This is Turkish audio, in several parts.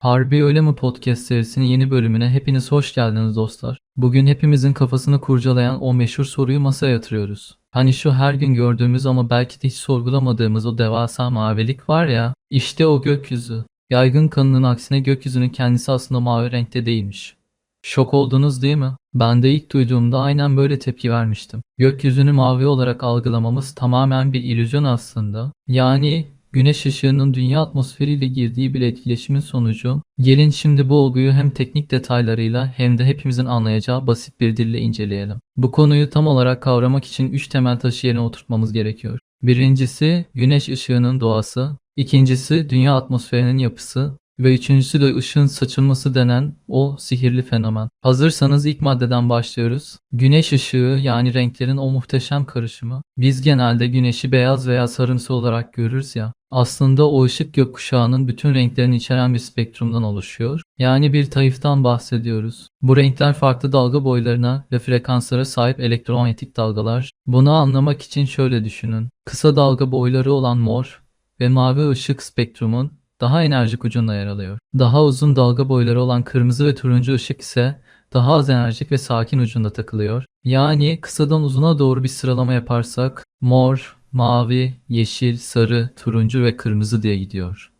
Harbi Öyle mi podcast serisinin yeni bölümüne hepiniz hoş geldiniz dostlar. Bugün hepimizin kafasını kurcalayan o meşhur soruyu masaya yatırıyoruz. Hani şu her gün gördüğümüz ama belki de hiç sorgulamadığımız o devasa mavilik var ya, işte o gökyüzü. Yaygın kanının aksine gökyüzünün kendisi aslında mavi renkte değilmiş. Şok oldunuz değil mi? Ben de ilk duyduğumda aynen böyle tepki vermiştim. Gökyüzünü mavi olarak algılamamız tamamen bir illüzyon aslında. Yani güneş ışığının dünya atmosferiyle girdiği bir etkileşimin sonucu. Gelin şimdi bu olguyu hem teknik detaylarıyla hem de hepimizin anlayacağı basit bir dille inceleyelim. Bu konuyu tam olarak kavramak için 3 temel taşı yerine oturtmamız gerekiyor. Birincisi güneş ışığının doğası, ikincisi dünya atmosferinin yapısı ve üçüncüsü de ışığın saçılması denen o sihirli fenomen. Hazırsanız ilk maddeden başlıyoruz. Güneş ışığı yani renklerin o muhteşem karışımı. Biz genelde güneşi beyaz veya sarımsı olarak görürüz ya. Aslında o ışık gökkuşağının bütün renklerini içeren bir spektrumdan oluşuyor. Yani bir tayftan bahsediyoruz. Bu renkler farklı dalga boylarına ve frekanslara sahip elektromanyetik dalgalar. Bunu anlamak için şöyle düşünün. Kısa dalga boyları olan mor ve mavi ışık spektrumun daha enerjik ucunda yer alıyor. Daha uzun dalga boyları olan kırmızı ve turuncu ışık ise daha az enerjik ve sakin ucunda takılıyor. Yani kısadan uzuna doğru bir sıralama yaparsak mor, mavi, yeşil, sarı, turuncu ve kırmızı diye gidiyor.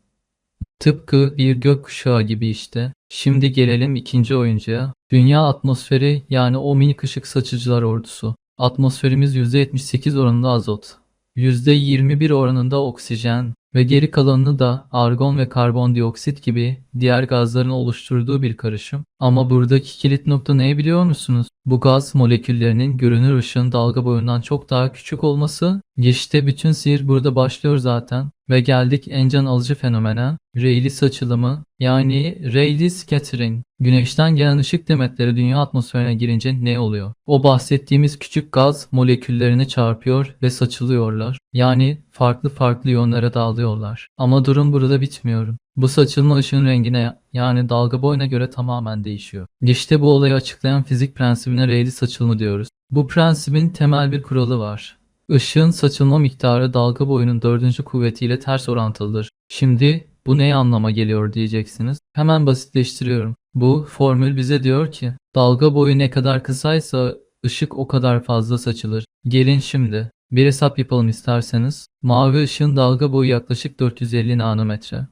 Tıpkı bir gökkuşağı gibi işte. Şimdi gelelim ikinci oyuncuya. Dünya atmosferi yani o minik ışık saçıcılar ordusu. Atmosferimiz %78 oranında azot, %21 oranında oksijen ve geri kalanını da argon ve karbondioksit gibi diğer gazların oluşturduğu bir karışım. Ama buradaki kilit nokta ne biliyor musunuz? Bu gaz moleküllerinin görünür ışığın dalga boyundan çok daha küçük olması. İşte bütün sihir burada başlıyor zaten. Ve geldik en can alıcı fenomene. Rayleigh saçılımı yani Rayleigh scattering. Güneşten gelen ışık demetleri dünya atmosferine girince ne oluyor? O bahsettiğimiz küçük gaz moleküllerini çarpıyor ve saçılıyorlar. Yani farklı farklı yönlere dağılıyorlar. Ama durum burada bitmiyor. Bu saçılma ışığın rengine yani dalga boyuna göre tamamen değişiyor. İşte bu olayı açıklayan fizik prensibine Rayleigh saçılımı diyoruz. Bu prensibin temel bir kuralı var. Işığın saçılma miktarı dalga boyunun dördüncü kuvvetiyle ters orantılıdır. Şimdi bu ne anlama geliyor diyeceksiniz. Hemen basitleştiriyorum. Bu formül bize diyor ki dalga boyu ne kadar kısaysa ışık o kadar fazla saçılır. Gelin şimdi bir hesap yapalım isterseniz. Mavi ışığın dalga boyu yaklaşık 450 nanometre.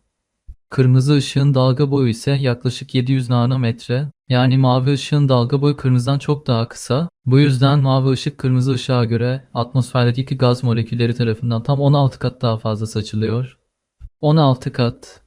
Kırmızı ışığın dalga boyu ise yaklaşık 700 nanometre. Yani mavi ışığın dalga boyu kırmızıdan çok daha kısa. Bu yüzden mavi ışık kırmızı ışığa göre atmosferdeki gaz molekülleri tarafından tam 16 kat daha fazla saçılıyor. 16 kat.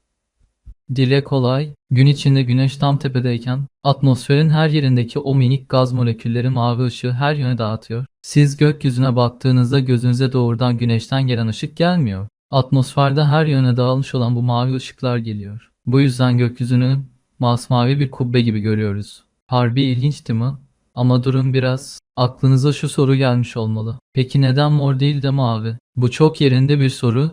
Dile kolay, gün içinde güneş tam tepedeyken atmosferin her yerindeki o minik gaz molekülleri mavi ışığı her yöne dağıtıyor. Siz gökyüzüne baktığınızda gözünüze doğrudan güneşten gelen ışık gelmiyor. Atmosferde her yöne dağılmış olan bu mavi ışıklar geliyor. Bu yüzden gökyüzünü masmavi bir kubbe gibi görüyoruz. Harbi ilginç değil mi? Ama durum biraz aklınıza şu soru gelmiş olmalı. Peki neden mor değil de mavi? Bu çok yerinde bir soru.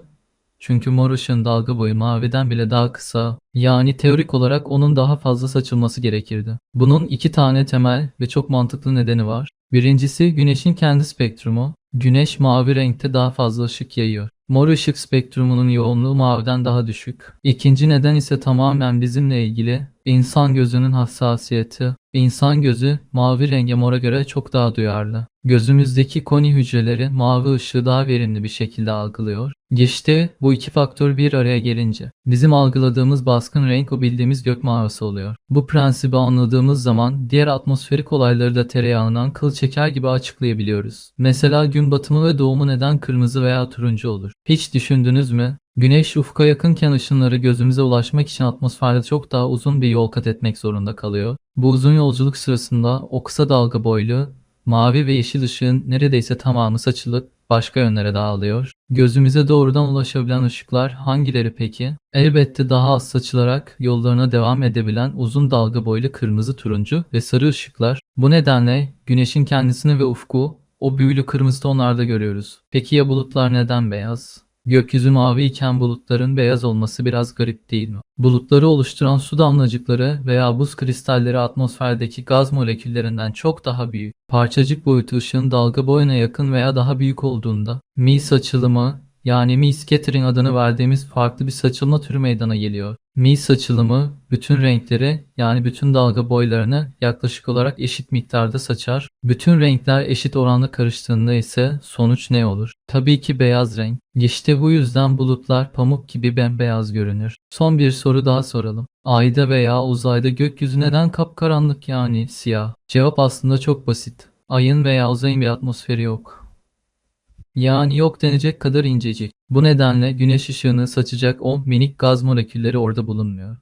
Çünkü mor ışığın dalga boyu maviden bile daha kısa. Yani teorik olarak onun daha fazla saçılması gerekirdi. Bunun iki tane temel ve çok mantıklı nedeni var. Birincisi güneşin kendi spektrumu. Güneş mavi renkte daha fazla ışık yayıyor. Mor ışık spektrumunun yoğunluğu maviden daha düşük. İkinci neden ise tamamen bizimle ilgili. İnsan gözünün hassasiyeti. İnsan gözü mavi renge mora göre çok daha duyarlı. Gözümüzdeki koni hücreleri mavi ışığı daha verimli bir şekilde algılıyor. İşte bu iki faktör bir araya gelince bizim algıladığımız baskın renk o bildiğimiz gök mavisi oluyor. Bu prensibi anladığımız zaman diğer atmosferik olayları da tereyağından kıl çeker gibi açıklayabiliyoruz. Mesela gün batımı ve doğumu neden kırmızı veya turuncu olur? Hiç düşündünüz mü? Güneş ufka yakınken ışınları gözümüze ulaşmak için atmosferde çok daha uzun bir yol kat etmek zorunda kalıyor. Bu uzun yolculuk sırasında o kısa dalga boylu, mavi ve yeşil ışığın neredeyse tamamı saçılıp başka yönlere dağılıyor. Gözümüze doğrudan ulaşabilen ışıklar hangileri peki? Elbette daha az saçılarak yollarına devam edebilen uzun dalga boylu kırmızı, turuncu ve sarı ışıklar. Bu nedenle güneşin kendisini ve ufku o büyülü kırmızı tonlarda görüyoruz. Peki ya bulutlar neden beyaz? Gökyüzü mavi iken bulutların beyaz olması biraz garip değil mi? Bulutları oluşturan su damlacıkları veya buz kristalleri atmosferdeki gaz moleküllerinden çok daha büyük. Parçacık boyutu ışığın dalga boyuna yakın veya daha büyük olduğunda, Mies açılımı yani Mie scattering adını verdiğimiz farklı bir saçılma türü meydana geliyor. Mie saçılımı bütün renkleri yani bütün dalga boylarını yaklaşık olarak eşit miktarda saçar. Bütün renkler eşit oranda karıştığında ise sonuç ne olur? Tabii ki beyaz renk. İşte bu yüzden bulutlar pamuk gibi bembeyaz görünür. Son bir soru daha soralım. Ayda veya uzayda gökyüzü neden kapkaranlık yani siyah? Cevap aslında çok basit. Ayın veya uzayın bir atmosferi yok. Yani yok denecek kadar incecik. Bu nedenle güneş ışığını saçacak o minik gaz molekülleri orada bulunmuyor.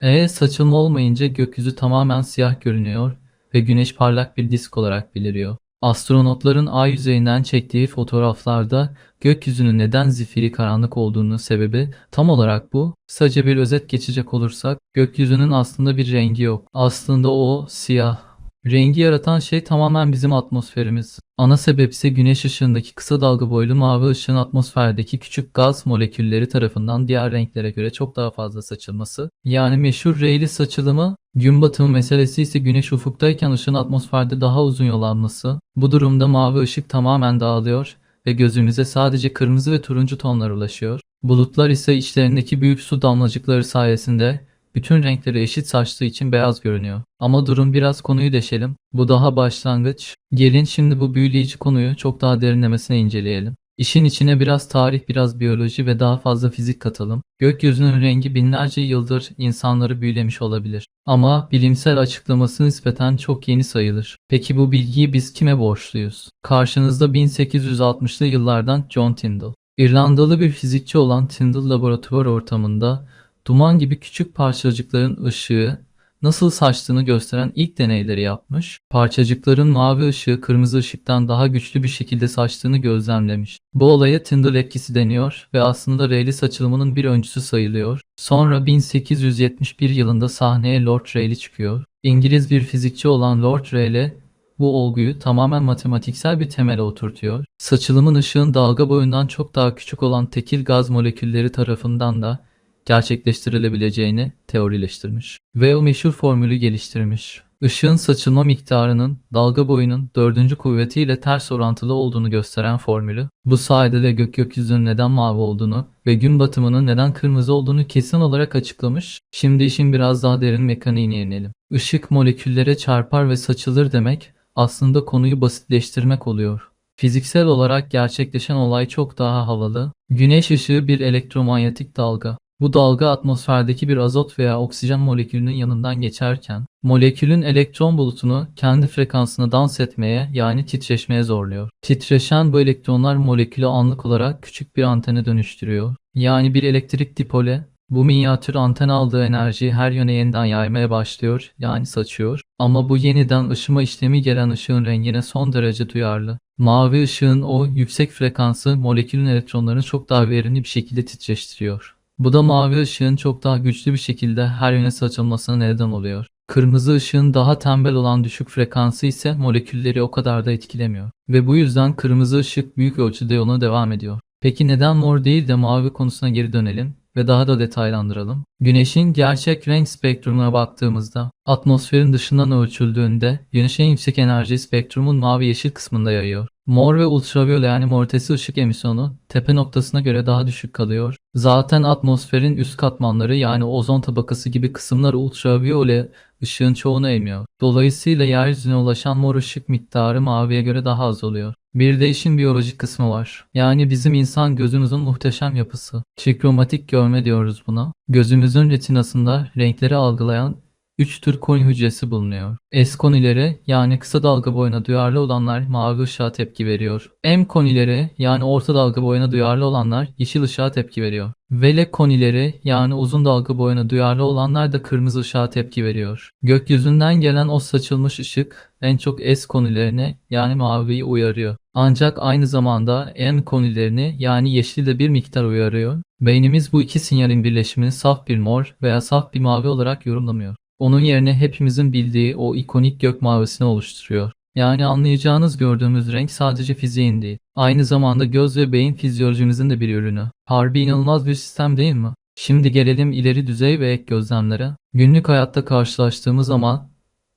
E saçılma olmayınca gökyüzü tamamen siyah görünüyor ve güneş parlak bir disk olarak beliriyor. Astronotların ay yüzeyinden çektiği fotoğraflarda gökyüzünün neden zifiri karanlık olduğunu sebebi tam olarak bu. Kısaca bir özet geçecek olursak gökyüzünün aslında bir rengi yok. Aslında o siyah. Rengi yaratan şey tamamen bizim atmosferimiz. Ana sebep ise güneş ışığındaki kısa dalga boylu mavi ışığın atmosferdeki küçük gaz molekülleri tarafından diğer renklere göre çok daha fazla saçılması. Yani meşhur Rayleigh saçılımı, gün batımı meselesi ise güneş ufuktayken ışığın atmosferde daha uzun yol alması. Bu durumda mavi ışık tamamen dağılıyor ve gözümüze sadece kırmızı ve turuncu tonlar ulaşıyor. Bulutlar ise içlerindeki büyük su damlacıkları sayesinde bütün renkleri eşit saçtığı için beyaz görünüyor. Ama durun biraz konuyu deşelim. Bu daha başlangıç. Gelin şimdi bu büyüleyici konuyu çok daha derinlemesine inceleyelim. İşin içine biraz tarih, biraz biyoloji ve daha fazla fizik katalım. Gökyüzünün rengi binlerce yıldır insanları büyülemiş olabilir. Ama bilimsel açıklaması nispeten çok yeni sayılır. Peki bu bilgiyi biz kime borçluyuz? Karşınızda 1860'lı yıllardan John Tyndall. İrlandalı bir fizikçi olan Tyndall laboratuvar ortamında duman gibi küçük parçacıkların ışığı nasıl saçtığını gösteren ilk deneyleri yapmış, parçacıkların mavi ışığı kırmızı ışıktan daha güçlü bir şekilde saçtığını gözlemlemiş. Bu olaya Tyndall etkisi deniyor ve aslında Rayleigh saçılımının bir öncüsü sayılıyor. Sonra 1871 yılında sahneye Lord Rayleigh çıkıyor. İngiliz bir fizikçi olan Lord Rayleigh bu olguyu tamamen matematiksel bir temele oturtuyor. Saçılımın ışığın dalga boyundan çok daha küçük olan tekil gaz molekülleri tarafından da gerçekleştirilebileceğini teorileştirmiş ve o meşhur formülü geliştirmiş. Işığın saçılma miktarının dalga boyunun dördüncü kuvvetiyle ters orantılı olduğunu gösteren formülü, bu sayede de gök gökyüzünün neden mavi olduğunu ve gün batımının neden kırmızı olduğunu kesin olarak açıklamış. Şimdi işin biraz daha derin mekaniğine inelim. Işık moleküllere çarpar ve saçılır demek aslında konuyu basitleştirmek oluyor. Fiziksel olarak gerçekleşen olay çok daha havalı. Güneş ışığı bir elektromanyetik dalga. Bu dalga atmosferdeki bir azot veya oksijen molekülünün yanından geçerken molekülün elektron bulutunu kendi frekansına dans etmeye yani titreşmeye zorluyor. Titreşen bu elektronlar molekülü anlık olarak küçük bir antene dönüştürüyor. Yani bir elektrik dipole bu minyatür anten aldığı enerjiyi her yöne yeniden yaymaya başlıyor yani saçıyor. Ama bu yeniden ışıma işlemi gelen ışığın rengine son derece duyarlı. Mavi ışığın o yüksek frekansı molekülün elektronlarını çok daha verimli bir şekilde titreştiriyor. Bu da mavi ışığın çok daha güçlü bir şekilde her yöne saçılmasına neden oluyor. Kırmızı ışığın daha tembel olan düşük frekansı ise molekülleri o kadar da etkilemiyor. Ve bu yüzden kırmızı ışık büyük ölçüde yoluna devam ediyor. Peki neden mor değil de mavi konusuna geri dönelim ve daha da detaylandıralım. Güneşin gerçek renk spektrumuna baktığımızda atmosferin dışından ölçüldüğünde güneşin yüksek enerji spektrumun mavi yeşil kısmında yayıyor. Mor ve ultraviyole yani mortesi ışık emisyonu tepe noktasına göre daha düşük kalıyor. Zaten atmosferin üst katmanları yani ozon tabakası gibi kısımlar ultraviyole ışığın çoğunu emiyor. Dolayısıyla yeryüzüne ulaşan mor ışık miktarı maviye göre daha az oluyor. Bir de işin biyolojik kısmı var. Yani bizim insan gözümüzün muhteşem yapısı. Çikromatik görme diyoruz buna. Gözümüzün retinasında renkleri algılayan 3 tür koni hücresi bulunuyor. S konileri yani kısa dalga boyuna duyarlı olanlar mavi ışığa tepki veriyor. M konileri yani orta dalga boyuna duyarlı olanlar yeşil ışığa tepki veriyor. Vele konileri yani uzun dalga boyuna duyarlı olanlar da kırmızı ışığa tepki veriyor. Gökyüzünden gelen o saçılmış ışık en çok S konilerini yani maviyi uyarıyor. Ancak aynı zamanda M konilerini yani yeşili de bir miktar uyarıyor. Beynimiz bu iki sinyalin birleşimini saf bir mor veya saf bir mavi olarak yorumlamıyor. Onun yerine hepimizin bildiği o ikonik gök mavisini oluşturuyor. Yani anlayacağınız gördüğümüz renk sadece fiziğin değil. Aynı zamanda göz ve beyin fizyolojimizin de bir ürünü. Harbi inanılmaz bir sistem değil mi? Şimdi gelelim ileri düzey ve ek gözlemlere. Günlük hayatta karşılaştığımız ama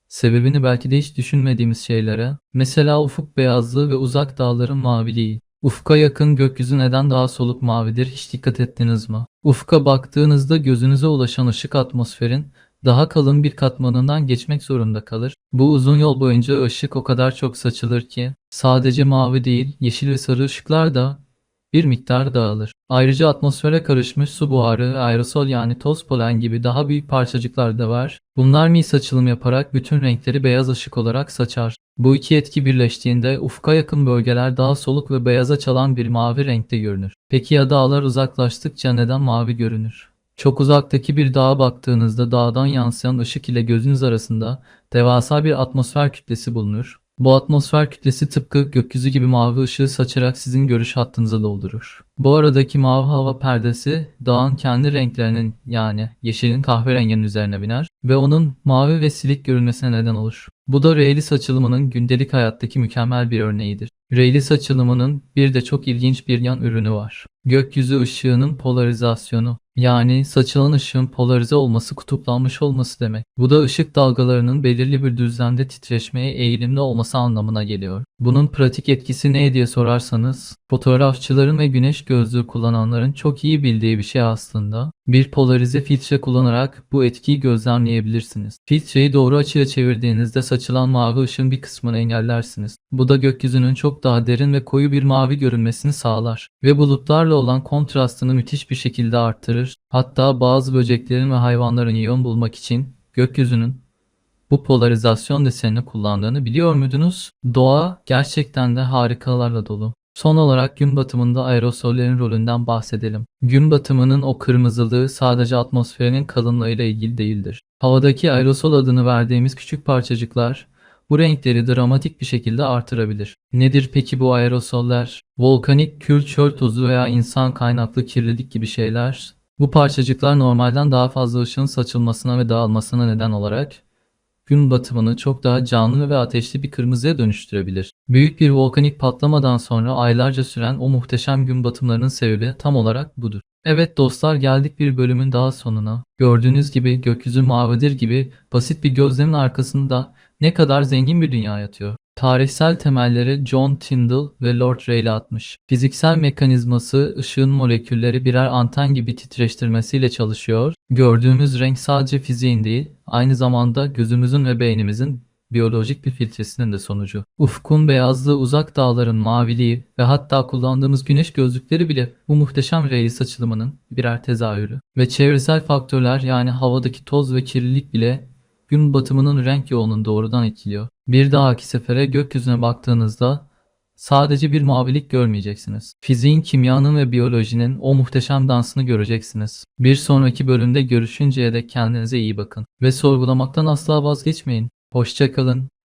sebebini belki de hiç düşünmediğimiz şeylere. Mesela ufuk beyazlığı ve uzak dağların maviliği. Ufka yakın gökyüzü neden daha soluk mavidir hiç dikkat ettiniz mi? Ufka baktığınızda gözünüze ulaşan ışık atmosferin daha kalın bir katmanından geçmek zorunda kalır. Bu uzun yol boyunca ışık o kadar çok saçılır ki sadece mavi değil yeşil ve sarı ışıklar da bir miktar dağılır. Ayrıca atmosfere karışmış su buharı, aerosol yani toz polen gibi daha büyük parçacıklar da var. Bunlar mi saçılım yaparak bütün renkleri beyaz ışık olarak saçar. Bu iki etki birleştiğinde ufka yakın bölgeler daha soluk ve beyaza çalan bir mavi renkte görünür. Peki ya dağlar uzaklaştıkça neden mavi görünür? Çok uzaktaki bir dağa baktığınızda dağdan yansıyan ışık ile gözünüz arasında devasa bir atmosfer kütlesi bulunur. Bu atmosfer kütlesi tıpkı gökyüzü gibi mavi ışığı saçarak sizin görüş hattınızı doldurur. Bu aradaki mavi hava perdesi dağın kendi renklerinin yani yeşilin kahverenginin üzerine biner ve onun mavi ve silik görünmesine neden olur. Bu da Rayleigh açılımının gündelik hayattaki mükemmel bir örneğidir. Rayleigh açılımının bir de çok ilginç bir yan ürünü var. Gökyüzü ışığının polarizasyonu. Yani saçılan ışığın polarize olması kutuplanmış olması demek. Bu da ışık dalgalarının belirli bir düzlemde titreşmeye eğilimli olması anlamına geliyor. Bunun pratik etkisi ne diye sorarsanız, fotoğrafçıların ve güneş gözlüğü kullananların çok iyi bildiği bir şey aslında. Bir polarize filtre kullanarak bu etkiyi gözlemleyebilirsiniz. Filtreyi doğru açıya çevirdiğinizde saçılan mavi ışığın bir kısmını engellersiniz. Bu da gökyüzünün çok daha derin ve koyu bir mavi görünmesini sağlar. Ve bulutlarla olan kontrastını müthiş bir şekilde arttırır. Hatta bazı böceklerin ve hayvanların iyon bulmak için gökyüzünün bu polarizasyon desenini kullandığını biliyor muydunuz? Doğa gerçekten de harikalarla dolu. Son olarak gün batımında aerosollerin rolünden bahsedelim. Gün batımının o kırmızılığı sadece atmosferinin kalınlığıyla ilgili değildir. Havadaki aerosol adını verdiğimiz küçük parçacıklar bu renkleri dramatik bir şekilde artırabilir. Nedir peki bu aerosoller? Volkanik kül, çöl tozu veya insan kaynaklı kirlilik gibi şeyler. Bu parçacıklar normalden daha fazla ışığın saçılmasına ve dağılmasına neden olarak gün batımını çok daha canlı ve ateşli bir kırmızıya dönüştürebilir. Büyük bir volkanik patlamadan sonra aylarca süren o muhteşem gün batımlarının sebebi tam olarak budur. Evet dostlar geldik bir bölümün daha sonuna. Gördüğünüz gibi gökyüzü mavidir gibi basit bir gözlemin arkasında ne kadar zengin bir dünya yatıyor. Tarihsel temelleri John Tyndall ve Lord Rayleigh atmış. Fiziksel mekanizması ışığın molekülleri birer anten gibi titreştirmesiyle çalışıyor. Gördüğümüz renk sadece fiziğin değil, aynı zamanda gözümüzün ve beynimizin biyolojik bir filtresinin de sonucu. Ufkun beyazlığı, uzak dağların maviliği ve hatta kullandığımız güneş gözlükleri bile bu muhteşem Rayleigh açılımının birer tezahürü. Ve çevresel faktörler yani havadaki toz ve kirlilik bile gün batımının renk yoğunluğunu doğrudan etkiliyor. Bir dahaki sefere gökyüzüne baktığınızda sadece bir mavilik görmeyeceksiniz. Fiziğin, kimyanın ve biyolojinin o muhteşem dansını göreceksiniz. Bir sonraki bölümde görüşünceye dek kendinize iyi bakın ve sorgulamaktan asla vazgeçmeyin. Hoşçakalın.